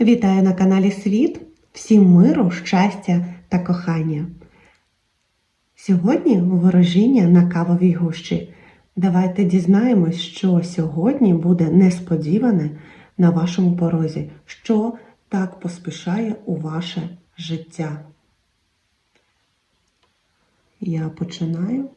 Вітаю на каналі Світ. Всім миру, щастя та кохання. Сьогодні ворожіння на кавовій гущі. Давайте дізнаємось, що сьогодні буде несподіване на вашому порозі, що так поспішає у ваше життя. Я починаю.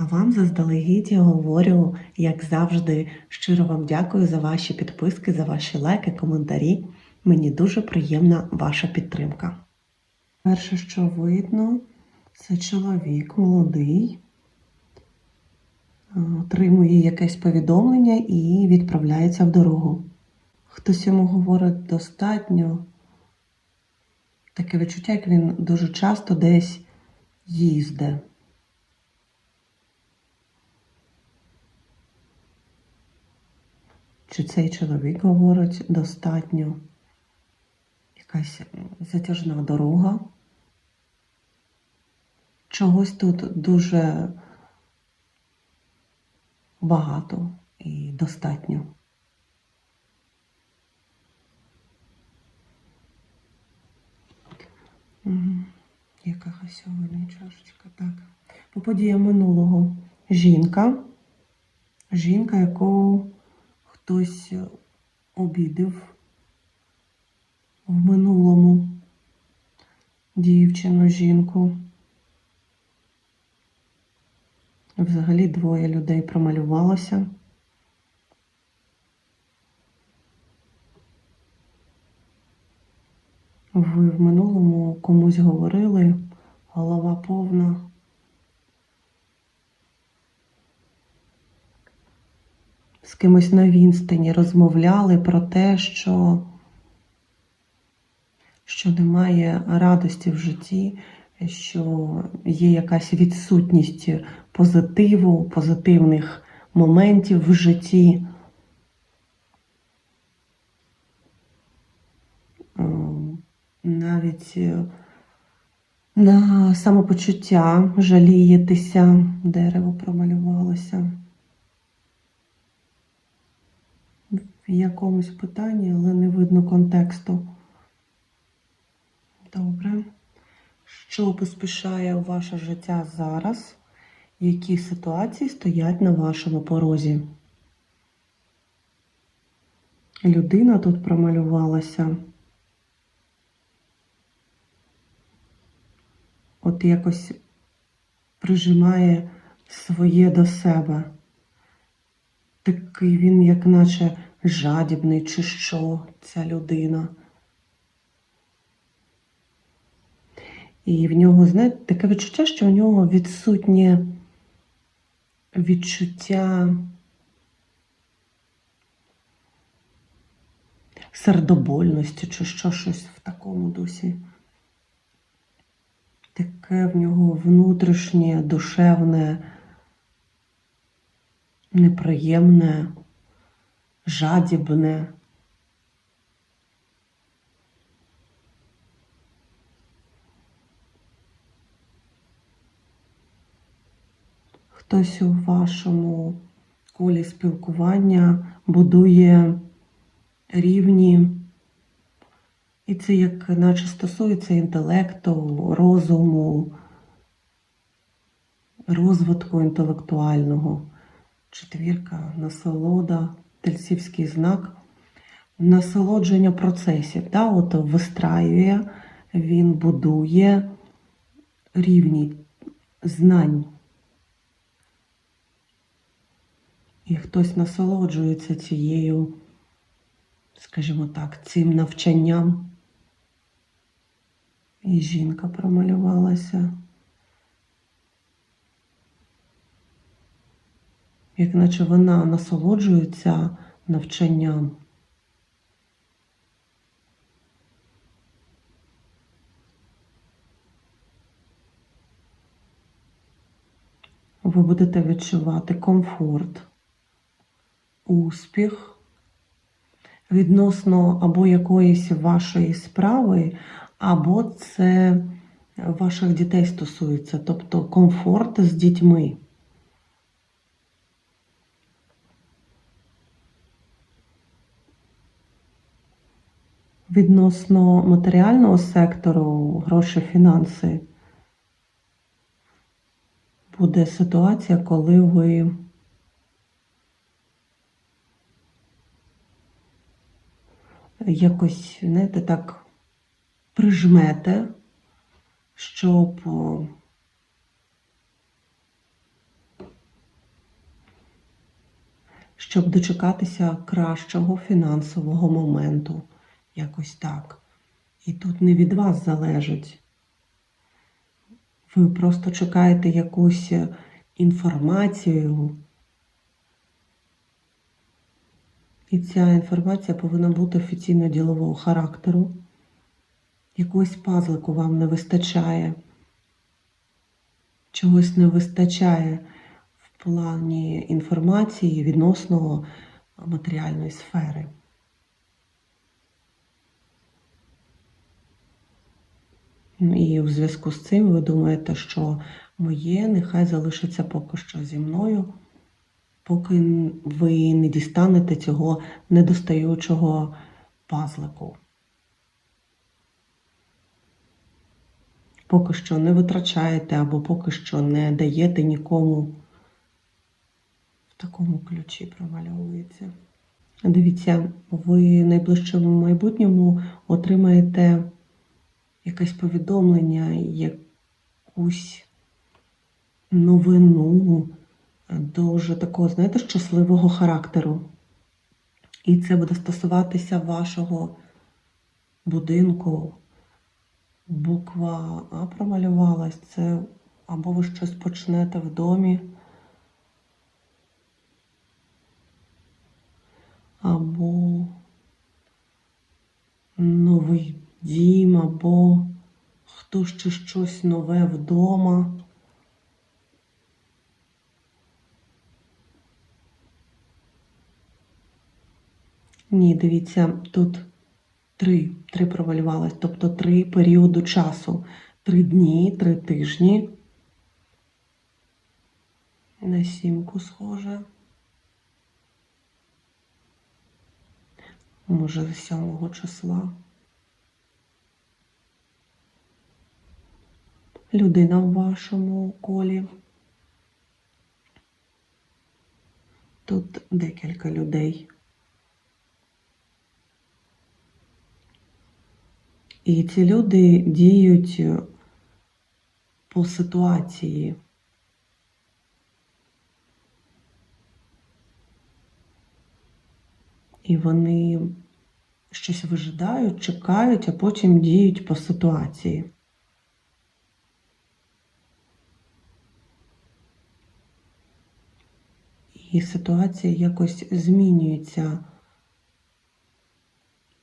А вам заздалегідь я говорю, як завжди, щиро вам дякую за ваші підписки, за ваші лайки, коментарі. Мені дуже приємна ваша підтримка. Перше, що видно, це чоловік молодий, е, отримує якесь повідомлення і відправляється в дорогу. Хтось йому говорить достатньо. Таке відчуття, як він дуже часто десь їздить. Чи цей чоловік говорить достатньо? Якась затяжна дорога. Чогось тут дуже багато і достатньо. Мгм. Яка сьогодні чашечка? Так. По подіям минулого жінка. Жінка, яку хтось обідав в минулому дівчину, жінку. Взагалі двоє людей промалювалося. Ви в минулому комусь говорили, голова повна. Кимось на відстані розмовляли про те, що, що немає радості в житті, що є якась відсутність позитиву, позитивних моментів в житті. Навіть е, на самопочуття жалієтеся, дерево промалювалося. в якомусь питанні, але не видно контексту. Добре. Що поспішає ваше життя зараз? Які ситуації стоять на вашому порозі? Людина тут промалювалася. От якось прижимає своє до себе. Такий він, як наче жадібний, чи що ця людина. І в нього, знаєте, таке відчуття, що в нього відсутнє відчуття сердобольності, чи що щось в такому дусі. Таке в нього внутрішнє, душевне, неприємне жадібне. Хтось у вашому колі спілкування будує рівні, і це як наче стосується інтелекту, розуму, розвитку інтелектуального, четвірка, насолода тельцівський знак насолодження процесів. Да? От вистраює, він будує рівні знань. І хтось насолоджується цією, скажімо так, цим навчанням. І жінка промалювалася. Як наче вона насолоджується навчанням. Ви будете відчувати комфорт, успіх відносно або якоїсь вашої справи, або це ваших дітей стосується, тобто комфорт з дітьми. Відносно матеріального сектору, гроші, фінанси, буде ситуація, коли ви якось, знаєте, так прижмете, щоб щоб дочекатися кращого фінансового моменту. Якось так. І тут не від вас залежить. Ви просто чекаєте якусь е, інформацію. І ця інформація повинна бути офіційно ділового характеру. Якогось пазлику вам не вистачає. Чогось не вистачає в плані інформації відносно матеріальної сфери. І в зв'язку з цим ви думаєте, що моє нехай залишиться поки що зі мною, поки ви не дістанете цього недостаючого пазлику. Поки що не витрачаєте або поки що не даєте нікому в такому ключі промальовується. Дивіться, ви в найближчому майбутньому отримаєте якесь повідомлення, якусь новину дуже такого, знаєте, щасливого характеру. І це буде стосуватися вашого будинку. Буква А промалювалась. Це або ви щось почнете в домі, або новий дім, або хто ще щось нове вдома. Ні, дивіться, тут три, три провалювалось, тобто три періоди часу. Три дні, три тижні. На сімку схоже. Може, з 7 числа. Людина в вашому колі. Тут декілька людей. І ці люди діють по ситуації. І вони щось вижидають, чекають, а потім діють по ситуації. І ситуація якось змінюється.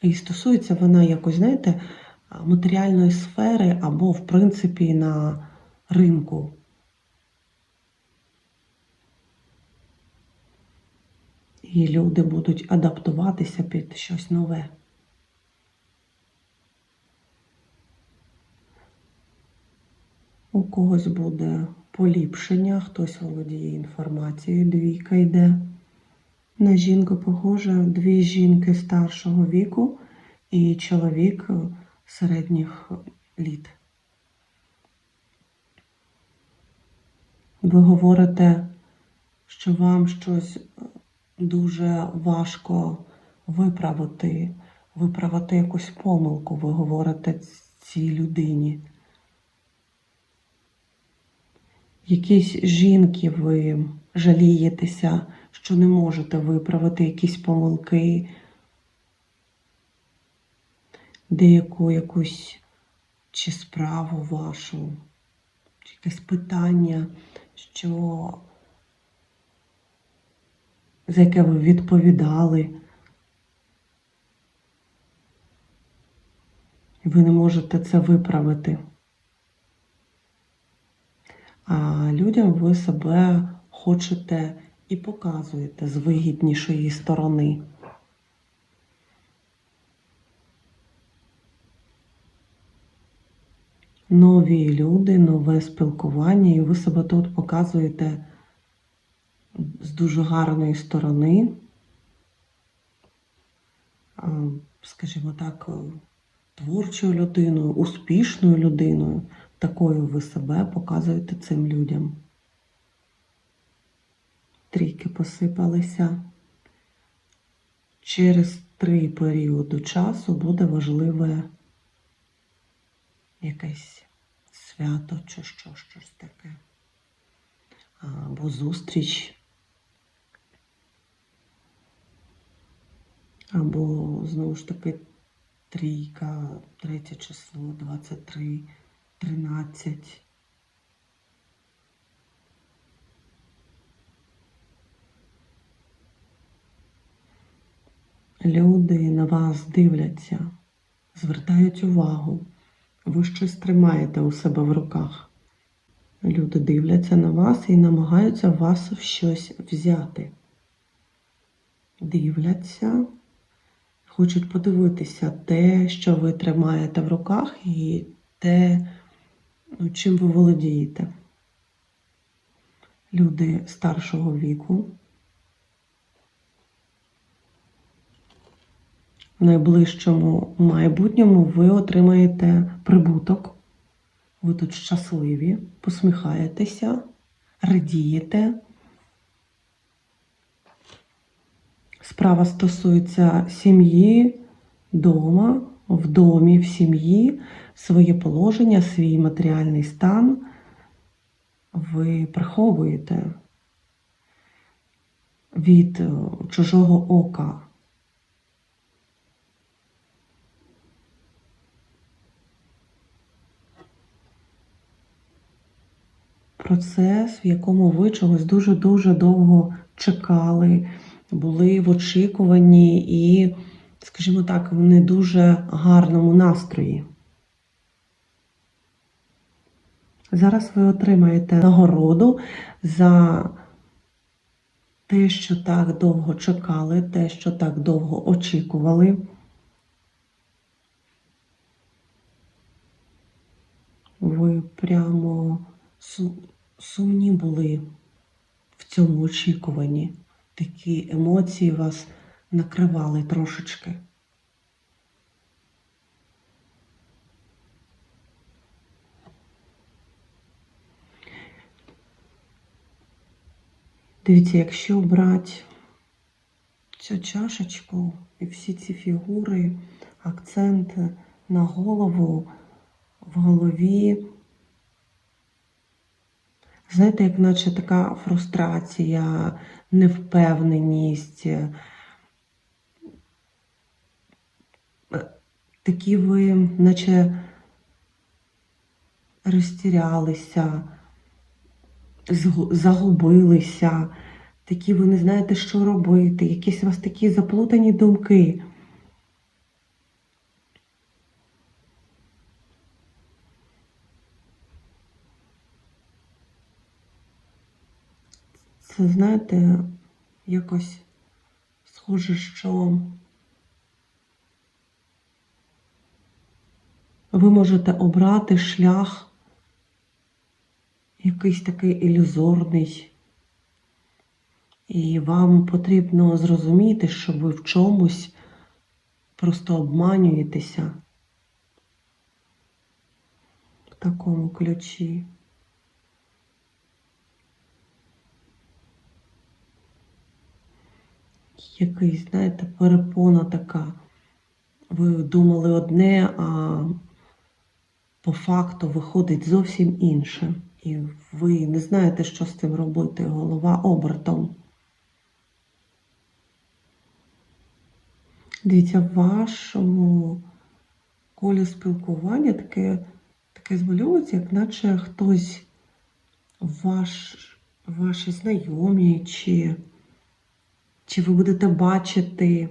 І стосується вона якось, знаєте, матеріальної сфери або, в принципі, на ринку. І люди будуть адаптуватися під щось нове. У когось буде поліпшення, хтось володіє інформацією, двійка йде. На жінку похоже дві жінки старшого віку і чоловік середніх літ. Ви говорите, що вам щось дуже важко виправити, виправити якусь помилку, ви говорите цій людині. Якісь жінки ви жалієтеся, що не можете виправити якісь помилки, деяку якусь чи справу вашу, чи якесь питання, що за яке ви відповідали. Ви не можете це виправити. Людям ви себе хочете і показуєте з вигіднішої сторони. Нові люди, нове спілкування, і ви себе тут показуєте з дуже гарної сторони. скажімо так, творчою людиною, успішною людиною. Такою ви себе показуєте цим людям. Трійки посипалися. Через три періоди часу буде важливе якесь свято чи що, щось таке. Або зустріч. Або, знову ж таки, трійка, третє число, 23, 13. Люди на вас дивляться, звертають увагу. Ви щось тримаєте у себе в руках. Люди дивляться на вас і намагаються вас в щось взяти. Дивляться, хочуть подивитися те, що ви тримаєте в руках, і те, ну, чим ви володієте. Люди старшого віку. В найближчому майбутньому ви отримаєте прибуток. Ви тут щасливі, посміхаєтеся, радієте. Справа стосується сім'ї, дома, в домі, в сім'ї, своє положення, свій матеріальний стан ви приховуєте від е, чужого ока. Процес, в якому ви чогось дуже-дуже довго чекали, були в очікуванні і, скажімо так, в не дуже гарному настрої. Зараз ви отримаєте нагороду за те, що так довго чекали, те, що так довго очікували. Ви прямо сумні були в цьому очікуванні. Такі емоції вас накривали трошечки. Дивіться, якщо брати цю чашечку і всі ці фігури, акценти на голову, в голові, знаєте, як наче така фрустрація, невпевненість. е, Такі ви, наче розтірялися, загубилися, такі ви не знаєте, що робити, якісь у вас такі заплутані думки. Це, знаєте, якось схоже, що ви можете обрати шлях якийсь такий ілюзорний. І вам потрібно зрозуміти, що ви в чомусь просто обманюєтеся в такому ключі. Якийсь, знаєте, перепона така. Ви думали одне, а по факту виходить зовсім інше. І ви не знаєте, що з цим робити. Голова обертом. Дивіться, в вашому колі спілкування таке, таке змальовується, як наче хтось ваш, ваші знайомі, чи, чи ви будете бачити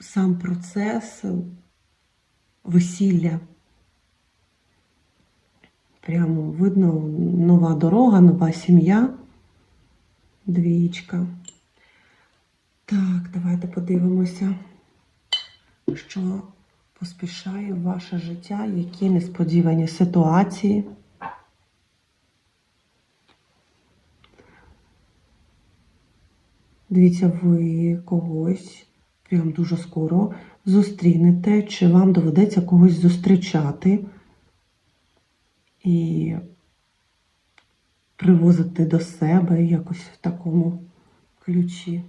сам процес весілля. Прямо видно нова дорога, нова сім'я. Двічка. Так, давайте подивимося, що поспішає ваше життя, які несподівані ситуації. Дивіться, ви когось прям дуже скоро зустрінете, чи вам доведеться когось зустрічати і привозити до себе якось в такому ключі.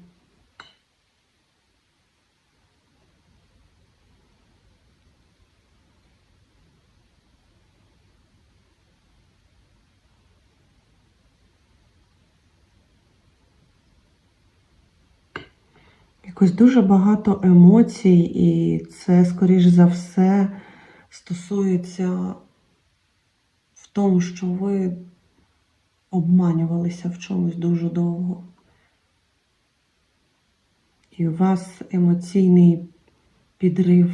Якось дуже багато емоцій, і це, скоріш за все, стосується тому, що ви обманювалися в чомусь дуже довго. І у вас емоційний підрив.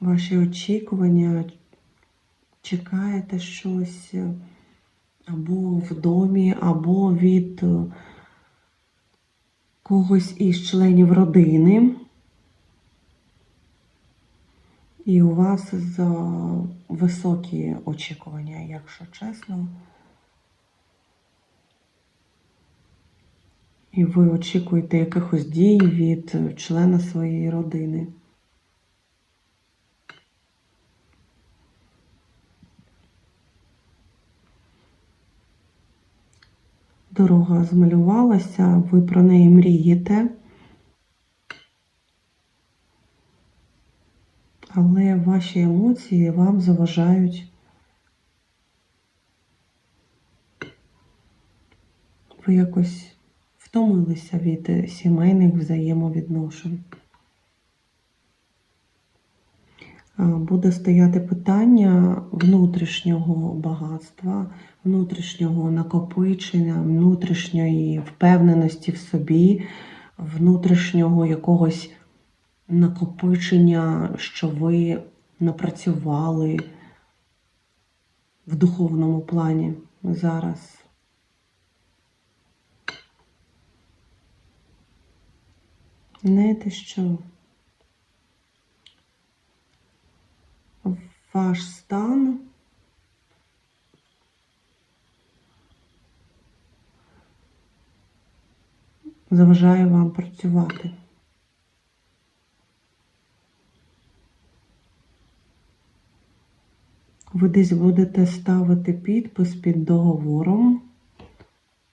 Ваші очікування, чекаєте щось або в домі, або від е, когось із членів родини. І у вас за високі очікування, якщо чесно. І ви очікуєте якихось дій від члена своєї родини. Дорога змалювалася, ви про неї мрієте. Але ваші емоції вам заважають. Ви якось втомилися від сімейних взаємовідношень. Буде стояти питання внутрішнього багатства, внутрішнього накопичення, внутрішньої впевненості в собі, внутрішнього якогось накопичення, що ви напрацювали в духовному плані зараз. Знаєте що? Ваш стан заважає вам працювати. Ви десь будете ставити підпис під договором.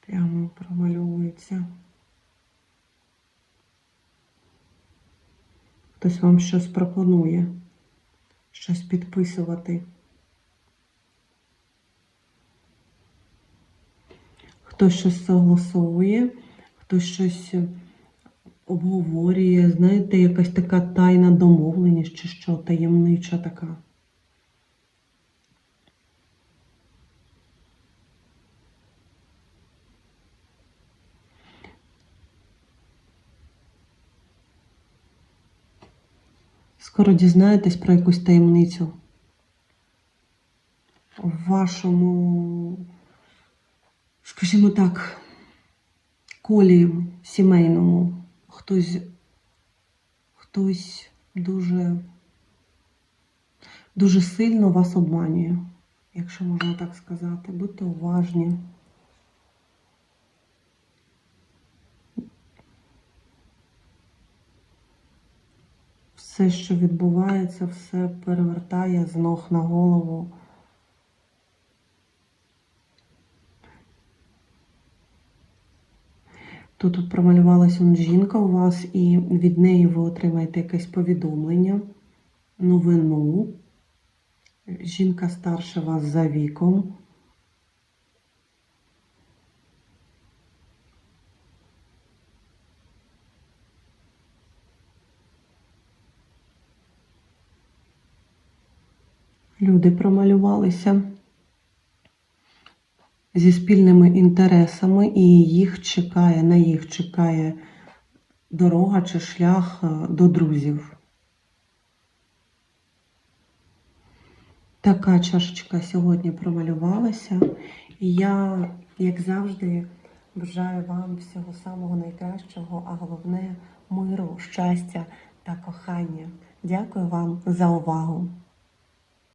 Прямо промальовується. Хтось вам щось пропонує, щось підписувати. Хтось щось согласовує, хтось щось обговорює, знаєте, якась така тайна домовленість чи що, таємнича така. Скоро дізнаєтесь про якусь таємницю. В вашому, скажімо так, колі сімейному хтось, хтось дуже, дуже сильно вас обманює, якщо можна так сказати. Будьте уважні. Все, що відбувається, все перевертає з ног на голову. Тут промалювалася жінка у вас, і від неї ви отримаєте якесь повідомлення, новину. Жінка старше вас за віком. Люди промалювалися зі спільними інтересами, і їх чекає, на їх чекає дорога чи шлях е, до друзів. Така чашечка сьогодні промалювалася. І я, як завжди, бажаю вам всього самого найкращого, а головне миру, щастя та кохання. Дякую вам за увагу!